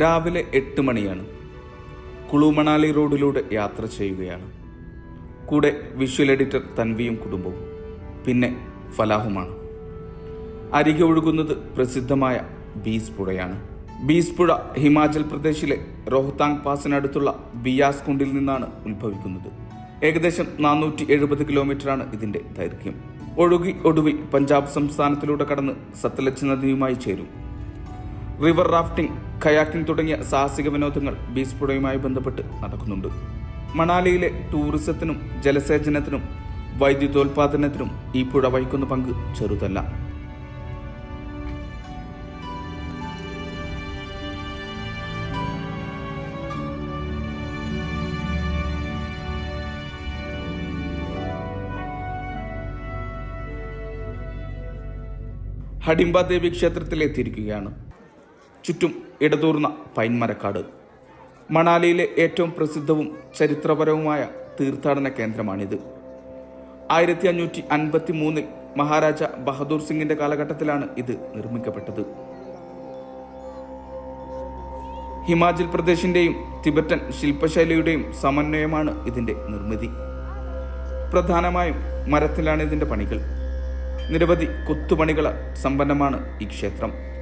രാവിലെ എട്ട് മണിയാണ്. കുളുമണാലി റോഡിലൂടെ യാത്ര ചെയ്യുകയാണ്. കൂടെ വിഷ്വൽ എഡിറ്റർ തൻവിയും കുടുംബവും. പിന്നെ ഫലാഹുമാണ്. അരികെ ഒഴുകുന്നത് പ്രസിദ്ധമായ ബീസ് പുഴയാണ്. ബീസ് പുഴ ഹിമാചൽ പ്രദേശിലെ റോഹ്താങ് പാസിനടുത്തുള്ള ബിയാസ് കുണ്ടിൽ നിന്നാണ് ഉത്ഭവിക്കുന്നത്. ഏകദേശം നാനൂറ്റി എഴുപത് കിലോമീറ്ററാണ് ഇതിന്റെ ദൈർഘ്യം. ഒഴുകി ഒടുവിൽ പഞ്ചാബ് സംസ്ഥാനത്തിലൂടെ കടന്ന് സത്ലജ് നദിയുമായി ചേരും. റിവർ റാഫ്റ്റിംഗ് കയാക്കിംഗ് തുടങ്ങിയ സാഹസിക വിനോദങ്ങൾ ബീസ് പുഴയുമായി ബന്ധപ്പെട്ട് നടക്കുന്നുണ്ട്. മണാലിയിലെ ടൂറിസത്തിനും ജലസേചനത്തിനും വൈദ്യുതോൽപാദനത്തിനും ഈ പുഴ വഹിക്കുന്ന പങ്ക് ചെറുതല്ല. ഹഡിംബ ദേവി ക്ഷേത്രത്തിലെത്തിയിരിക്കുകയാണ്. ചുറ്റും ഇടതൂർന്ന പൈൻമരക്കാട് മണാലിയിലെ ഏറ്റവും പ്രസിദ്ധവും ചരിത്രപരവുമായ തീർത്ഥാടന കേന്ദ്രമാണിത്. ആയിരത്തി അഞ്ഞൂറ്റി അൻപത്തി മൂന്നിൽ മഹാരാജ ബഹദൂർ സിംഗിന്റെ കാലഘട്ടത്തിലാണ് ഇത് നിർമ്മിക്കപ്പെട്ടത്. ഹിമാചൽ പ്രദേശിന്റെയും തിബറ്റൻ ശില്പശൈലിയുടെയും സമന്വയമാണ് ഇതിന്റെ നിർമ്മിതി. പ്രധാനമായും മരത്തിലാണ് ഇതിന്റെ പണികൾ. നിരവധി കൊത്തുപണികൾ സമ്പന്നമാണ് ഈ ക്ഷേത്രം.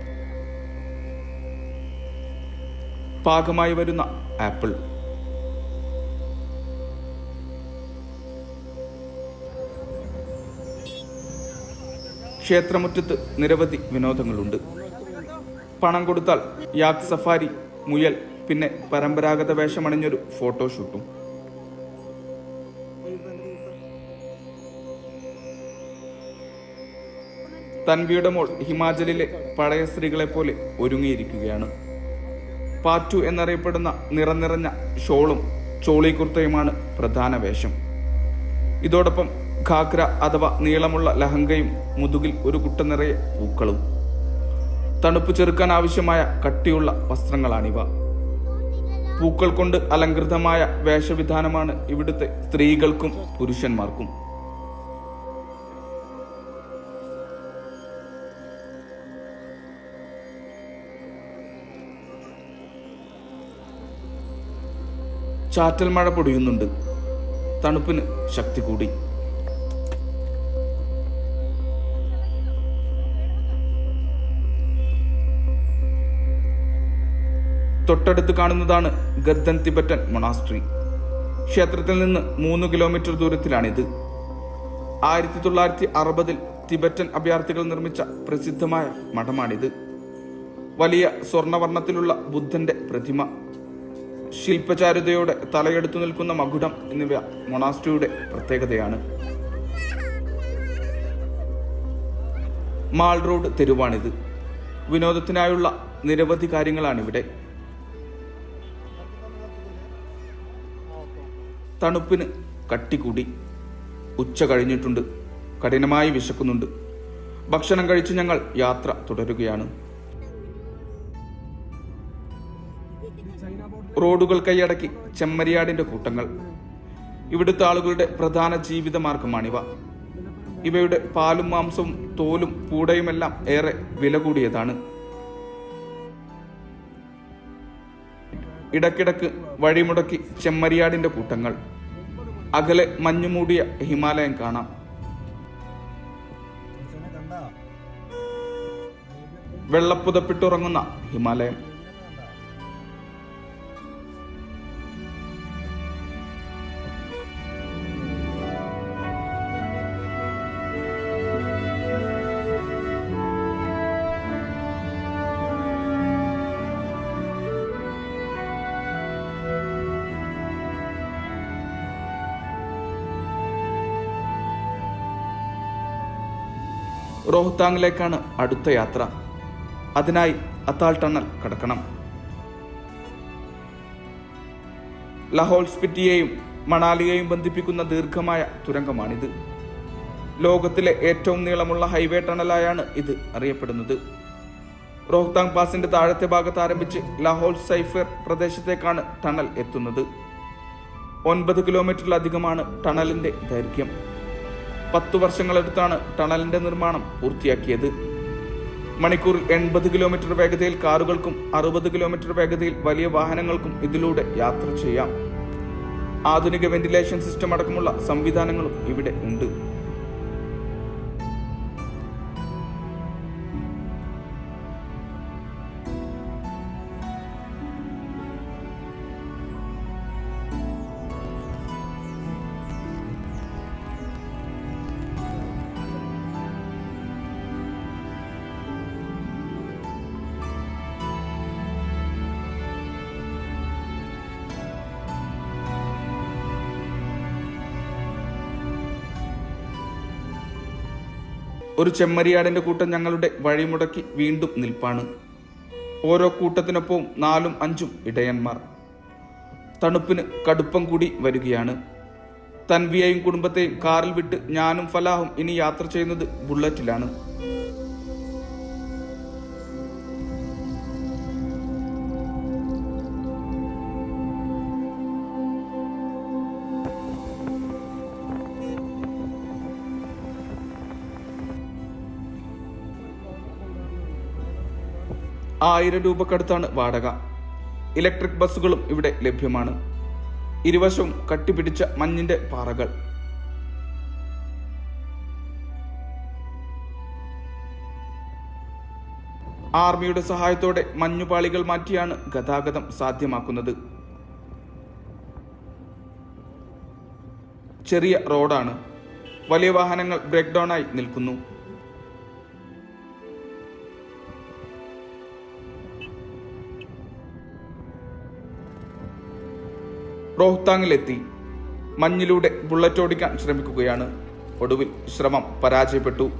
പാകമായി വരുന്ന ആപ്പിൾ. ക്ഷേത്രമുറ്റത്ത് നിരവധി വിനോദങ്ങളുണ്ട്. പണം കൊടുത്താൽ യാക് സഫാരി മുയൽ പിന്നെ പരമ്പരാഗത വേഷമണിഞ്ഞൊരു ഫോട്ടോഷൂട്ടും തൻവിയുടെ മോൾ ഹിമാചലിലെ പഴയ സ്ത്രീകളെ പോലെ ഒരുങ്ങിയിരിക്കുകയാണ്. പാറ്റു എന്നറിയപ്പെടുന്ന നിറം നിറഞ്ഞ ഷോളും ചോളിക്കുർത്തയുമാണ് പ്രധാന വേഷം. ഇതോടൊപ്പം ഘാഗ്ര അഥവാ നീളമുള്ള ലഹങ്കയും മുതുകിൽ ഒരു കുട്ട നിറയെ പൂക്കളും. തണുപ്പ് ചെറുക്കാൻ ആവശ്യമായ കട്ടിയുള്ള വസ്ത്രങ്ങളാണിവ. പൂക്കൾ കൊണ്ട് അലങ്കൃതമായ വേഷവിധാനമാണ് ഇവിടുത്തെ സ്ത്രീകൾക്കും പുരുഷന്മാർക്കും. ചാറ്റൽ മഴ പൊടിയുന്നുണ്ട്. തണുപ്പിന് ശക്തി കൂടി. തൊട്ടടുത്ത് കാണുന്നതാണ് ഗദ്ദൻ തിബറ്റൻ മൊണാസ്ട്രി. ക്ഷേത്രത്തിൽ നിന്ന് മൂന്ന് കിലോമീറ്റർ ദൂരത്തിലാണിത്. ആയിരത്തി തൊള്ളായിരത്തി അറുപതിൽ തിബറ്റൻ അഭയാർത്ഥികൾ നിർമ്മിച്ച പ്രസിദ്ധമായ മഠമാണിത്. വലിയ സ്വർണവർണത്തിലുള്ള ബുദ്ധന്റെ പ്രതിമ ശില്പചാരുതയോടെ തലയെടുത്തു നിൽക്കുന്ന മകുടം എന്നിവ മൊണാസ്റ്റിയുടെ പ്രത്യേകതയാണ്. Mall road തെരുവാണിത്. വിനോദത്തിനായുള്ള നിരവധി കാര്യങ്ങളാണ് ഇവിടെ തണുപ്പിന് കട്ടിക്കൂടി ഉച്ച കഴിഞ്ഞിട്ടുണ്ട്. കഠിനമായി വിശക്കുന്നുണ്ട്. ഭക്ഷണം കഴിച്ച് ഞങ്ങൾ യാത്ര തുടരുകയാണ്. റോഡുകൾ കൈയടക്കി ചെമ്മരിയാടിന്റെ കൂട്ടങ്ങൾ. ഇവിടുത്തെ ആളുകളുടെ പ്രധാന ജീവിത മാർഗമാണിവ ഇവയുടെ പാലും മാംസവും തോലും പൂടയുമെല്ലാം ഏറെ വില കൂടിയതാണ്. ഇടക്കിടക്ക് വഴിമുടക്കി ചെമ്മരിയാടിന്റെ കൂട്ടങ്ങൾ. അകലെ മഞ്ഞുമൂടിയ ഹിമാലയം കാണാം. വെള്ളപ്പുതപ്പിട്ടുറങ്ങുന്ന ഹിമാലയം. റോഹ്താങ്ങിലേക്കാണ് അടുത്ത യാത്ര. അതിനായി അത്താൾ ടണൽ കടക്കണം. ലഹോൾ സ്പിറ്റിയെയും മണാലിയെയും ബന്ധിപ്പിക്കുന്ന ദീർഘമായ തുരങ്കമാണിത്. ലോകത്തിലെ ഏറ്റവും നീളമുള്ള ഹൈവേ ടണലായാണ് ഇത് അറിയപ്പെടുന്നത്. റോഹ്താങ് പാസിന്റെ താഴത്തെ ഭാഗത്ത് ആരംഭിച്ച് ലഹോൾ സൈഫർ പ്രദേശത്തേക്കാണ് ടണൽ എത്തുന്നത്. ഒൻപത് കിലോമീറ്ററിലധികമാണ് ടണലിന്റെ ദൈർഘ്യം. പത്തു വർഷങ്ങളെടുത്താണ് ടണലിന്റെ നിർമ്മാണം പൂർത്തിയാക്കിയത്. മണിക്കൂറിൽ എൺപത് കിലോമീറ്റർ വേഗതയിൽ കാറുകൾക്കും അറുപത് കിലോമീറ്റർ വേഗതയിൽ വലിയ വാഹനങ്ങൾക്കും ഇതിലൂടെ യാത്ര ചെയ്യാം. ആധുനിക വെന്റിലേഷൻ സിസ്റ്റം അടക്കമുള്ള സംവിധാനങ്ങളും ഇവിടെ ഉണ്ട്. ഒരു ചെമ്മരിയാടിന്റെ കൂട്ടം ഞങ്ങളുടെ വഴിമുടക്കി വീണ്ടും നിൽപ്പാണ്. ഓരോ കൂട്ടത്തിനൊപ്പവും നാലും അഞ്ചും ഇടയന്മാർ. തണുപ്പിന് കടുപ്പം കൂടി വരികയാണ്. തൻവിയെയും കുടുംബത്തെയും കാറിൽ വിട്ട് ഞാനും ഫലാഹും ഇനി യാത്ര ചെയ്യുന്നത് ബുള്ളറ്റിലാണ്. ആയിരം രൂപക്കടുത്താണ് വാടക. ഇലക്ട്രിക് ബസ്സുകളും ഇവിടെ ലഭ്യമാണ്. ഇരുവശവും കട്ടിപിടിച്ച മഞ്ഞിന്റെ പാറകൾ. ആർമിയുടെ സഹായത്തോടെ മഞ്ഞുപാളികൾ മാറ്റിയാണ് ഗതാഗതം സാധ്യമാക്കുന്നത്. ചെറിയ റോഡാണ്. വലിയ വാഹനങ്ങൾ ബ്രേക്ക് ഡൗൺ ആയി നിൽക്കുന്നു. റോഹ്താങ്ങിലെത്തി. മഞ്ഞിലൂടെ ബുള്ളറ്റ് ഓടിക്കാൻ ശ്രമിക്കുകയാണ്. ഒടുവിൽ ശ്രമം പരാജയപ്പെട്ടു.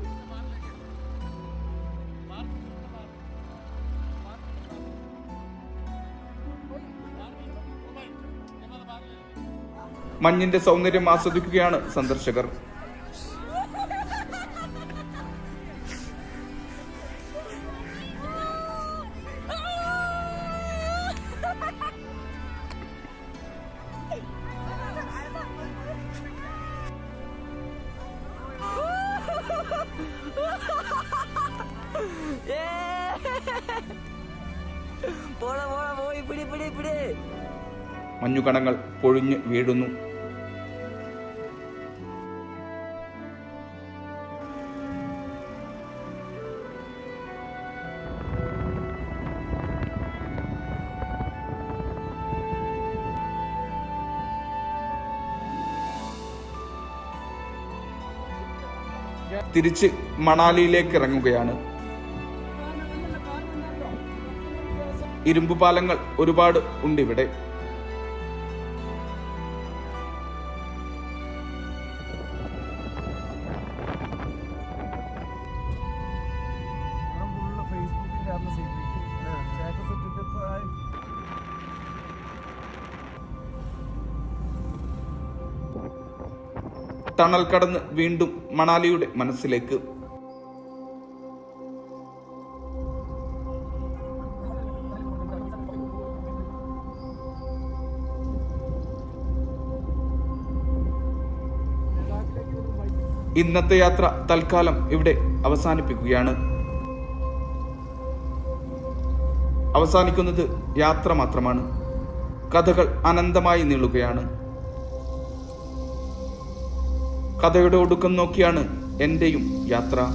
മഞ്ഞിന്റെ സൗന്ദര്യം ആസ്വദിക്കുകയാണ് സന്ദർശകർ. മഞ്ഞുകണങ്ങൾ പൊഴിഞ്ഞ് വീഴുന്നു. തിരിച്ച് മണാലിയിലേക്ക് ഇറങ്ങുകയാണ്. ഇരുമ്പ് പാലങ്ങൾ ഒരുപാട് ഉണ്ട് ഇവിടെ ഞാൻ ഫുള്ള് ഫേസ്ബുക്കിന്റെ അന്ന് സ്റ്റാറ്റസ് ഇട്ടിട്ട് ഇപ്പൊ ആ- ടണൽ കടന്ന് വീണ്ടും മണാലിയുടെ മനസ്സിലേക്ക്. ഇന്നത്തെ യാത്ര തൽക്കാലം ഇവിടെ അവസാനിപ്പിക്കുകയാണ്. അവസാനിക്കുന്നത് യാത്ര മാത്രമാണ്. കഥകൾ അനന്തമായി നീളുകയാണ്. കഥയുടെ ഒടുക്കം നോക്കിയാണ് എന്റെയും യാത്ര.